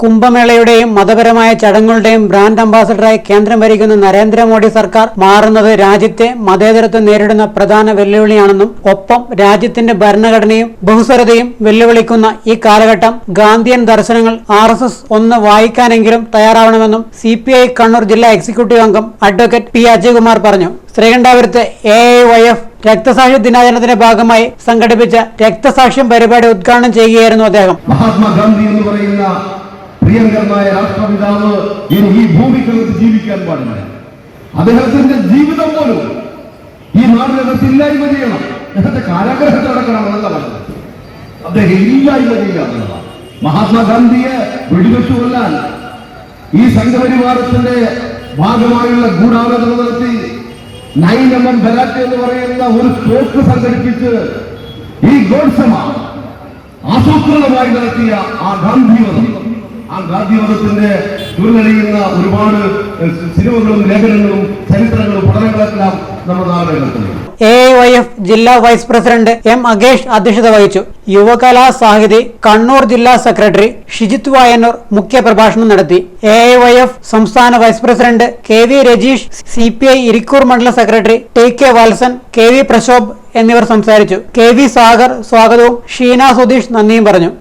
കുംഭമേളയുടെയും മതപരമായ ചടങ്ങുകളുടെയും ബ്രാൻഡ് അംബാസഡറായി കേന്ദ്രം ഭരിക്കുന്ന നരേന്ദ്രമോദി സർക്കാർ മാറുന്നത് രാജ്യത്തെ മതേതരത്വം നേരിടുന്ന പ്രധാന വെല്ലുവിളിയാണെന്നും ഒപ്പം രാജ്യത്തിന്റെ ഭരണഘടനയും ബഹുസ്വരതയും വെല്ലുവിളിക്കുന്ന ഈ കാലഘട്ടം ഗാന്ധിയൻ ദർശനങ്ങൾ ആർ എസ് എസ് ഒന്ന് വായിക്കാനെങ്കിലും തയ്യാറാവണമെന്നും സി പി ഐ കണ്ണൂർ ജില്ലാ എക്സിക്യൂട്ടീവ് അംഗം അഡ്വക്കേറ്റ് പി അജയ്കുമാർ പറഞ്ഞു. ശ്രീകണ്ഠാപുരത്ത് എ ഐ വൈ എഫ് രക്തസാക്ഷി ദിനാചരണത്തിന്റെ ഭാഗമായി സംഘടിപ്പിച്ച രക്തസാക്ഷ്യം പരിപാടി ഉദ്ഘാടനം ചെയ്യുകയായിരുന്നു അദ്ദേഹം. മഹാത്മാഗാന്ധി എന്ന് പറയുന്ന പ്രിയങ്കരനായ രാഷ്ട്രപിതാവ് ഇനി ഈ ഭൂമിക്കകത്ത് ജീവിക്കാൻ പാടില്ല. അദ്ദേഹത്തിന്റെ ജീവിതം പോലും ഈ നാടിനകത്ത് ഇല്ലായ്മ ചെയ്യണം. അദ്ദേഹത്തെ കാരാഗ്രഹത്തിൽ അടക്കണമെന്നല്ല പറഞ്ഞത്. അദ്ദേഹം ഇല്ലായ്മ ചെയ്യുക മഹാത്മാഗാന്ധിയെ വെടിവെച്ചു കൊല്ലാൻ ഈ സംഘപരിവാരത്തിന്റെ ഭാഗമായുള്ള ഗൂഢാലോചന നടത്തി നൈൻ എം എം ബലാറ്റ് എന്ന് പറയുന്ന ഒരു സ്പോക്ക് സംഘടിപ്പിച്ച് ഈ ഗോഡ്സമ ആസൂത്രിതമായി നടത്തിയ ആ ഗാന്ധിവധം ആ ചുരുളഴിയുന്ന ഒരുപാട് സിനിമകളും ലേഖനങ്ങളും ചരിത്രങ്ങളും പഠനങ്ങളെല്ലാം നമ്മുടെ നടത്തുന്നു എ വൈ എഫ് ജില്ലാ വൈസ് പ്രസിഡന്റ് എം അഗേഷ് അധ്യക്ഷത വഹിച്ചു. യുവകലാ സാഹിതി കണ്ണൂർ ജില്ലാ സെക്രട്ടറി ഷിജിത് വായന്നൂർ മുഖ്യപ്രഭാഷണം നടത്തി. എ വൈ എഫ് സംസ്ഥാന vice president K V Rajeesh C P I Irikkur മണ്ഡലം secretary T K Valsan K V Prashobh എന്നിവർ സംസാരിച്ചു. കെ വി സാഗർ സ്വാഗതവും ഷീന സുധീഷ് നന്ദിയും പറഞ്ഞു.